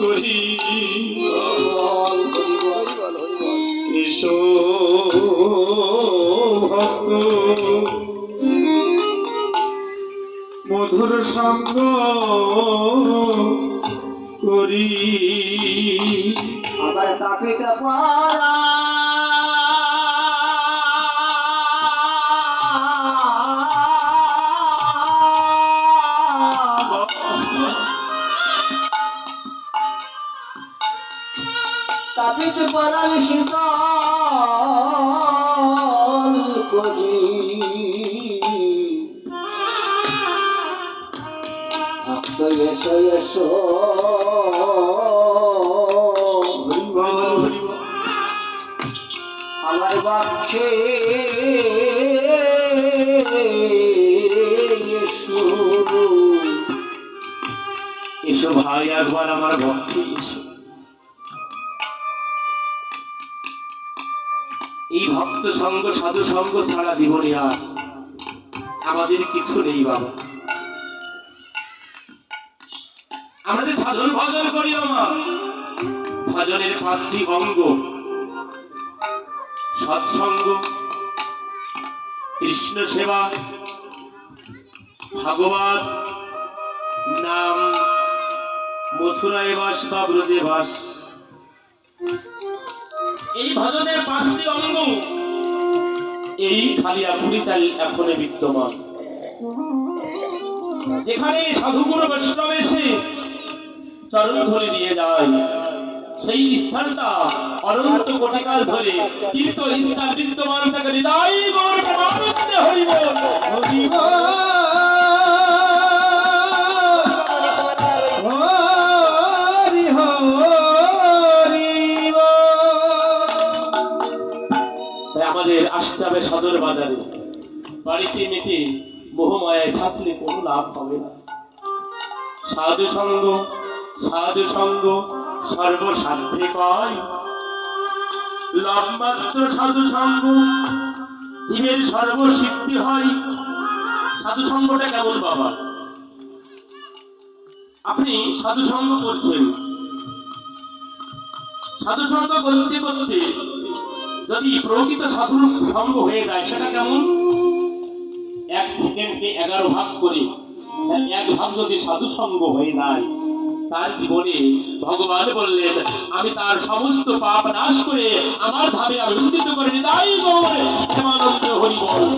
করি। ইসো মধুর সঙ্গ করি। আবার তাকে পা কাপিতে পারাল শীতল করি ভক্ত এসো আমার এসো। ভাই একবার আমার ভক্তি এসো। এই ভক্ত সঙ্গ, সাধু সঙ্গ ছাড়া জীবনে আর আমাদের কিছু নেই বাবা। আমাদের সাধন ভজন করি আমার। ভজনের পাঁচটি অঙ্গ। সৎসঙ্গ, কৃষ্ণ সেবা ভাগবত নাম, মথুরায় বাস বা ব্রজে বাস। এই ভজনের পাঁচটি অঙ্গ। এই খালিয়া চাল এখনও বিদ্যমান। যেখানে সাধুগুরু বৈষ্ণব এসে চরণ ধরে দিয়ে যায়, সেই স্থানটা অনন্ত কোটিকাল ধরে কিন্তু স্থান বিদ্যমান। থাকে হৃদয় গৌর আমাদের আসতে হবে সদর বাজারে। বাড়িতে মেটে মোহমায়ায় থাকলে কোনো লাভ হবে না। সাধু সঙ্গ সাধু সঙ্গ সর্বশাস্ত্রে কয় লম্বাত্র সাধু সঙ্গ, জীবের সর্বসিদ্ধি হয়। সাধু সঙ্গটা কেমন বাবা? আপনি সাধু সঙ্গ করছেন। সাধু সঙ্গ করতে করতে যদি প্রকৃত সাধুর সম্ভব হয়ে যায়, সেটা কেমন? এক সেকেন্ডকে এগারো ভাগ করে এক ভাগ যদি সাধু সঙ্গ হয়ে যায়, তার জীবনে ভগবান বললেন, আমি তার সমস্ত পাপ নাশ করে আমার ধামে আমি উন্নীত করে তাই হেমানন্দ হরি হরি।